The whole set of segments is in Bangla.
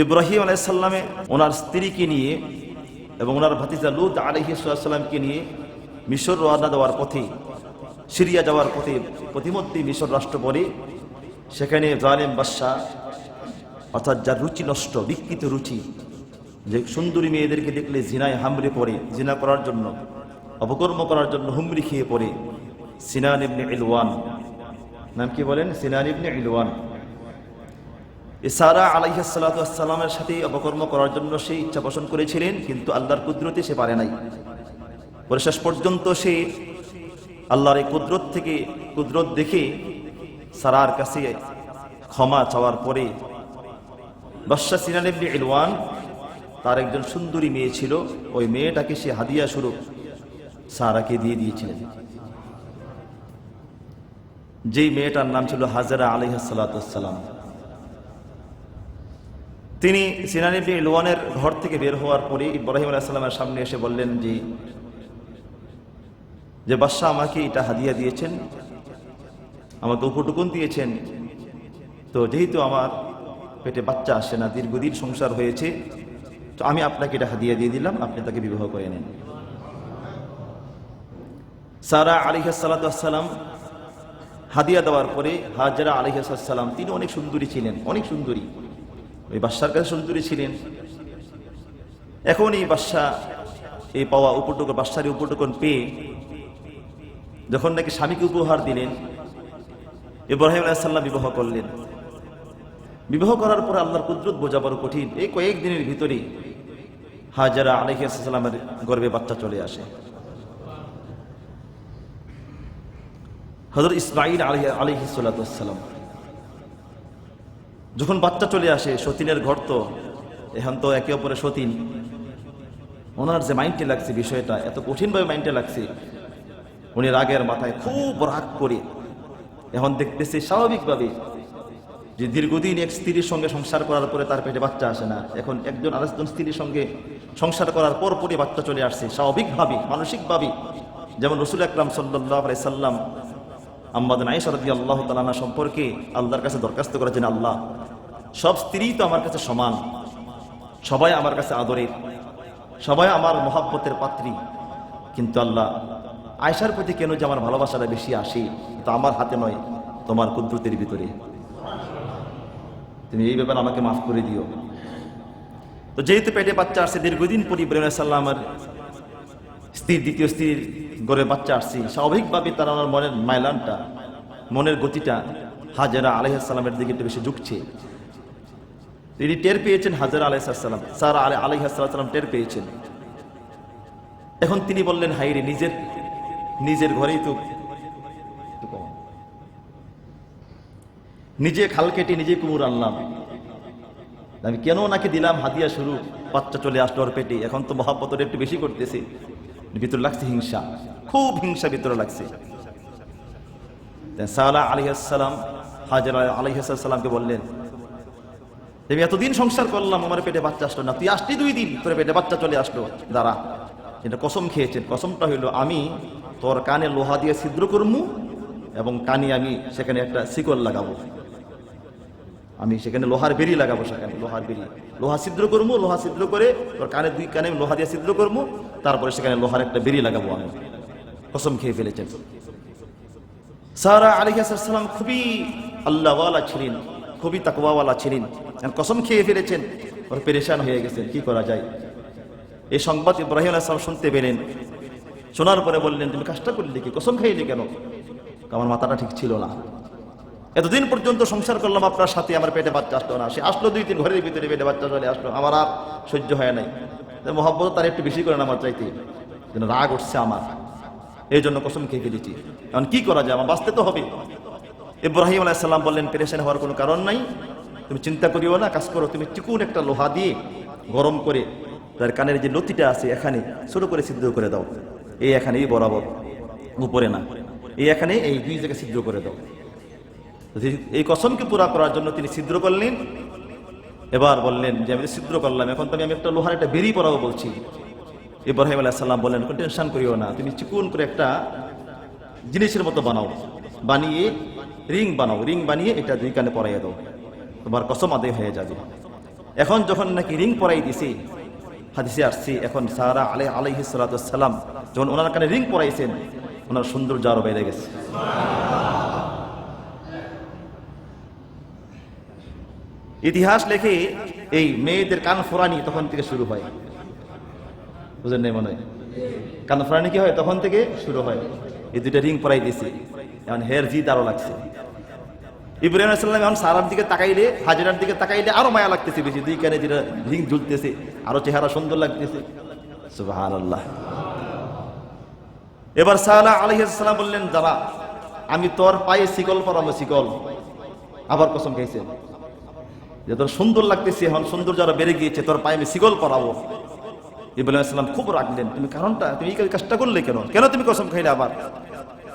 ইব্রাহিম আলাইসাল্লামে ওনার স্ত্রীকে নিয়ে এবং ওনার ভাতিজা লুদ আলহিসাল্লামকে নিয়ে মিশর রওনা দেওয়ার পথে, সিরিয়া যাওয়ার পথে, প্রতিমধ্যে মিশর রাষ্ট্র পরে সেখানে জালেম বাদশাহ, অর্থাৎ যার রুচি নষ্ট, বিকৃত রুচি, যে সুন্দরী মেয়েদেরকে দেখলে জিনায় হামড়ে পড়ে জিনা করার জন্য, অপকর্ম করার জন্য হুমড়ি খেয়ে পড়ে, সিনান ইবনে ইলওয়ান। নাম কি বলেন? সিনান ইবনে ইলওয়ান। ইসারা আলাইহাসালামের সাথে অপকর্ম করার জন্য সে ইচ্ছা পোষণ করেছিলেন, কিন্তু আল্লাহর কুদরতে সে পারে নাই। পরে শেষ পর্যন্ত সে আল্লাহর এই কুদরত থেকে কুদরত দেখে সারার কাছে ক্ষমা চাওয়ার পরে বাদশাহ সিনানিবনি ইলওয়ান তার একজন সুন্দরী মেয়ে ছিল, ওই মেয়েটাকে সে হাদিয়া স্বরূপ সারাকে দিয়ে দিয়েছিলেন। যেই মেয়েটার নাম ছিল হাজারা আলহাসাল্লাম তিনি সিনানিবি লোয়ানের ঘর থেকে বের হওয়ার পরে ইব্রাহিম আলাইসাল্লামের সামনে এসে বললেন যে যে বাদশাহ আমাকে এটা হাদিয়া দিয়েছেন, আমাকে উপটুকুন দিয়েছেন। তো যেহেতু আমার পেটে বাচ্চা আসে না, দীর্ঘদিন সংসার হয়েছে, তো আমি আপনাকে এটা হাদিয়া দিয়ে দিলাম, আপনি তাকে বিবাহ করে নেন। সারা আলিহাসাল্লাম হাদিয়া দেওয়ার পরে হাজারা আলিহাসাল্লাম তিনি অনেক সুন্দরী ছিলেন, অনেক সুন্দরী। ওই বাদশার কাছে সুন্দরী ছিলেন। এখন এই বাদশাহ এই পাওয়া উপটুকন বাদশার উপটুকন পেয়ে যখন নাকি স্বামীকে উপহার দিলেন, ইব্রাহিম আলাইসাল্লাম বিবাহ করলেন। বিবাহ করার পর আল্লাহর কুদরত বোঝাবার কঠিন। এই কয়েকদিনের ভিতরে হাজারা আলহিসাল্লামের গর্বে বাচ্চা চলে আসে। হজরত ইসমাইল আলহ আলহিসাল্লাম যখন বাচ্চা চলে আসে, সতীনের ঘর তো, এখন তো একে অপরে সতীন। ওনার যে মাইন্ডে লাগছে বিষয়টা, এত কঠিনভাবে মাইন্ডে লাগছে, উনি রাগের মাথায় খুব রাগ করে। এখন দেখতেছি স্বাভাবিকভাবে যে দীর্ঘদিন এক স্ত্রীর সঙ্গে সংসার করার পরে তার পেটে বাচ্চা আসে না। এখন একজন আরেকজন স্ত্রীর সঙ্গে সংসার করার পর পরই বাচ্চা চলে আসছে, স্বাভাবিকভাবে, মানসিকভাবে। যেমন রসুল আকরাম সাল্লাহ সাল্লাম, আম্মাদিন আইসারদি আল্লাহ তালানা সম্পর্কে আল্লাহর কাছে দরখাস্ত করেছেন, আল্লাহ সব স্ত্রী তো আমার কাছে সমান। সবাই আমার কাছে আদরের। সবাই আমার মহাব্বতের পাত্রী। কিন্তু আল্লাহ আয়সার প্রতি কেন যে আমার ভালোবাসাটা বেশি আসে, তো আমার হাতে নয়, তোমার কুদ্রুতের ভিতরে। তুমি এই ব্যাপারে আমাকে মাফ করে দিও। তো যেহেতু পেটে বাচ্চা আসছে, দীর্ঘদিন পর ইব্রাহিম সাল্লামের স্ত্রীর দ্বিতীয় স্ত্রীর গড়ে বাচ্চা আসছে, স্বাভাবিকভাবে তার আমার মনের মাইলানটা, মনের গতিটা হাজারা আলহামের দিকে একটু বেশি ঝুঁকছে। তিনি টের পেয়েছেন হাজার আলহাম সারা আলে আলহাম টের পেয়েছেন। এখন তিনি বললেন হাইরে নিজের নিজের ঘরেই তো নিজে খাল কেটে নিজে কুমুর আনলাম। আমি কেন নাকি দিলাম? হাতিয়া শুরু, বাচ্চা চলে আসলো ওর পেটে। এখন তো মহাপতর একটু বেশি করতেছে। ভিতর লাগছে হিংসা, খুব হিংসা ভিতরে লাগছে। সালা আলিহাসাল্লাম হাজার আলিহাসাল্লামকে বললেন তুমি এতদিন সংসার করলাম, আমার পেটে বাচ্চা আসলো না। তুই আসলি দুই দিন, তোর পেটে বাচ্চা চলে আসলো। দাঁড়া এটা কসম খেয়েছেন, কসমটা হইল আমি তোর কানে লোহা দিয়ে ছিদ্র করমু এবং কানে আমি সেখানে একটা শিকল লাগাবো। আমি সেখানে লোহার বেরি লাগাবো সেখানে, লোহার বেরি লোহা ছিদ্র করব লোহা ছিদ্র করে তোর কানে দুই কানে লোহা দিয়ে ছিদ্র করব তারপরে সেখানে লোহার একটা বেরি লাগাবো আমি। কসম খেয়ে ফেলেছেন। সারা আলী খুবই আল্লাহওয়ালা ছিলেন, খুবই তাকওয়াওয়ালা ছিলেন। কসম খেয়ে ফেলেছেন। ওর পেরেশান হয়ে গেছেন, কি করা যায়? এই সংবাদ ইব্রাহিম আসলাম শুনতে পেলেন। শোনার পরে বললেন, তুমি কাজটা করলে কি? কসম খাইলে কেন? আমার মাথাটা ঠিক ছিল না। এতদিন পর্যন্ত সংসার করলাম, আপনার সাথে আমার পেটে বাচ্চা আসলো না। সে আসলো দুই তিন ঘরের ভিতরে পেটে বাচ্চা চলে আসলো। আমার আর সহ্য হয় নাই। মহব্বত তার একটু বেশি করেন আমার চাইতে। যেন রাগ উঠছে আমার। এই জন্য কসম খেয়ে ফেলেছি। এখন কি করা যায়? আমার বাঁচতে তো হবে। ইব্রাহিম আলাইসাল্লাম বললেন, পেরেশান হওয়ার কোনো কারণ নাই। তুমি চিন্তা করিও না, কাজ করো। তুমি চিকুন একটা লোহা দিয়ে গরম করে তার কানের যে লতিটা আছে এখানে ছোট করে সিদ্ধ করে দাও। এই এখানে এই বরাবর, উপরে না। এই এখানে এই দুই জায়গায় ছিদ্র করে দাও। এই কসমকে পুরা করার জন্য তিনি ছিদ্র করলেন, এবার বললেন যে, আমি ছিদ্র করলাম, এখন তো আমি একটা লোহার একটা বেরিয়ে পড়াবো বলছি। ইব্রাহিম আলাহ সাল্লাম বললেন, কোনো টেনশন করিও না, তুমি চিকুন করে একটা জিনিসের মতো বানাও, বানিয়ে রিং বানাও, রিং বানিয়ে এটা দুই কানে পরাইয়া দাও। তোমার কসম আদায় হয়ে যাবে। এখন যখন নাকি রিং পরাই দিছে, হাদিসে আসছি, এখন সারা আলাই আলাইহি সালাম যখন ওনার কানে রিং পরাইছেন, ওনার সৌন্দর্য আরও বেড়ে গেছে। ইতিহাস লেখে এই মেয়েদের কান ফোরানি তখন থেকে শুরু হয়। বুঝলেন নাই মনে হয়? কান ফোরানি কি হয়? তখন থেকে শুরু হয়। এই দুইটা রিং পরাই দিয়েছি এখন হের জিদ আরও লাগছে। ইব্রাহিম আলাইসাল্লাম এখন সারার দিকে তাকাইলে, হাজিরার দিকে তাকাইলে আরও মায়া লাগতেছে বেশি, দুই কানে যেটা রিং ঝুলতেছে, আরও চেহারা সুন্দর লাগতেছে। এবার সাহালা আলহিসাল্লাম বললেন যারা আমি তোর পায়ে শিকল পরাবো, শিকল। আবার কসম খাইছেন যে তোর সুন্দর লাগতেছে, এখন সুন্দর যারা বেড়ে গিয়েছে, তোর পায়ে আমি শিকল পরাবো। ইব্রাহিম আলাইসাল্লাম খুব রাখলেন তুমি কারণটা, তুমি এই কাজটা করলে কেন? কেন তুমি কসম খাইলে আবার?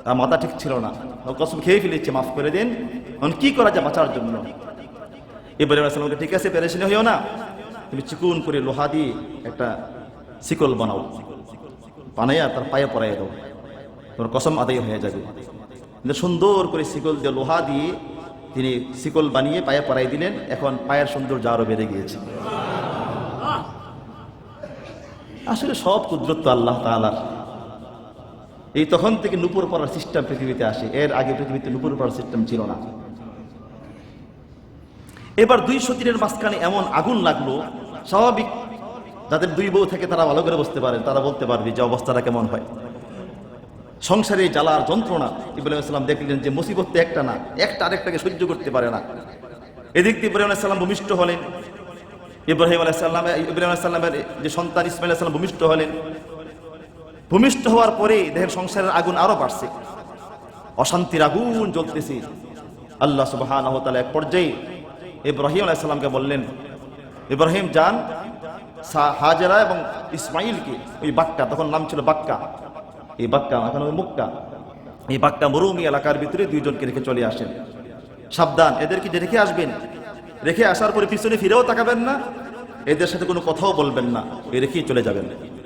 তার মাথা ঠিক ছিল না। কসম খেয়ে ফেলেছে, মাফ করে দিন। এখন কি করা যায় বাঁচার জন্য? ইব্রাহিম আলাইসাল্লামকে ঠিক আছে, পেরেশানি হইও না। তুমি চিকুন করে লোহা দিয়ে একটা শিকল বানাও। বানাইয়া তার পায়ে পরাইয়া দাও। তোমার কসম আদায় হয়ে যাবে। সুন্দর করে শিকল দিয়ে লোহা দিয়ে তিনি শিকল বানিয়ে পায়ে পরাই দিলেন। এখন পায়ের সৌন্দর্য আরও বেড়ে গিয়েছে। আসলে সব কুদরত আল্লাহ তাআলার। এই তখন থেকে নুপুর পড়ার সিস্টেম পৃথিবীতে আসে। এর আগে পৃথিবীতে নুপুর পড়ার সিস্টেম ছিল না। এবার দুই সতীরের মাঝখানে এমন আগুন লাগল, স্বাভাবিক যাদের দুই বউ থেকে তারা ভালো করে বুঝতে পারেন তারা বলতে পারবে যে অবস্থাটা কেমন হয়। সংসারে জ্বালার যন্ত্রণা, ইব্রাহিম সাল্লাম দেখলেন যে মুসিবত একটা না, একটা আরেকটাকে সহ্য করতে পারে না। এদিক দিয়ে ইব্রাহিম সাল্লাম ভূমিষ্ঠ হলেন। ইব্রাহিম আলাইসাল্লাম ইব্রাহিম আলাইসাল্লামের যে সন্তান ইসমাইল সাল্লাম ভূমিষ্ঠ হলেন। ভূমিষ্ঠ হওয়ার পরে দেহের সংসারের আগুন আরও বাড়ছে। অশান্তির আগুন জ্বলতেছে। আল্লাহ সুবাহ এক পর্যায়ে ইব্রাহিম আলাইসাল্লামকে বললেন, ইব্রাহিম, যান। হাজেরা এবং ইসমাইলকে ওই বাক্কা, তখন নাম ছিল বাক্কা। এই বাক্কা এখন ওই মুক্কা। এই বাক্কা মরুমি এলাকার ভিতরে দুইজনকে রেখে চলে আসেন। সাবধান, এদেরকে যে রেখে আসবেন, রেখে আসার পরে পিছনে ফিরেও তাকাবেন না। এদের সাথে কোনো কথাও বলবেন না। এ রেখেই চলে যাবেন।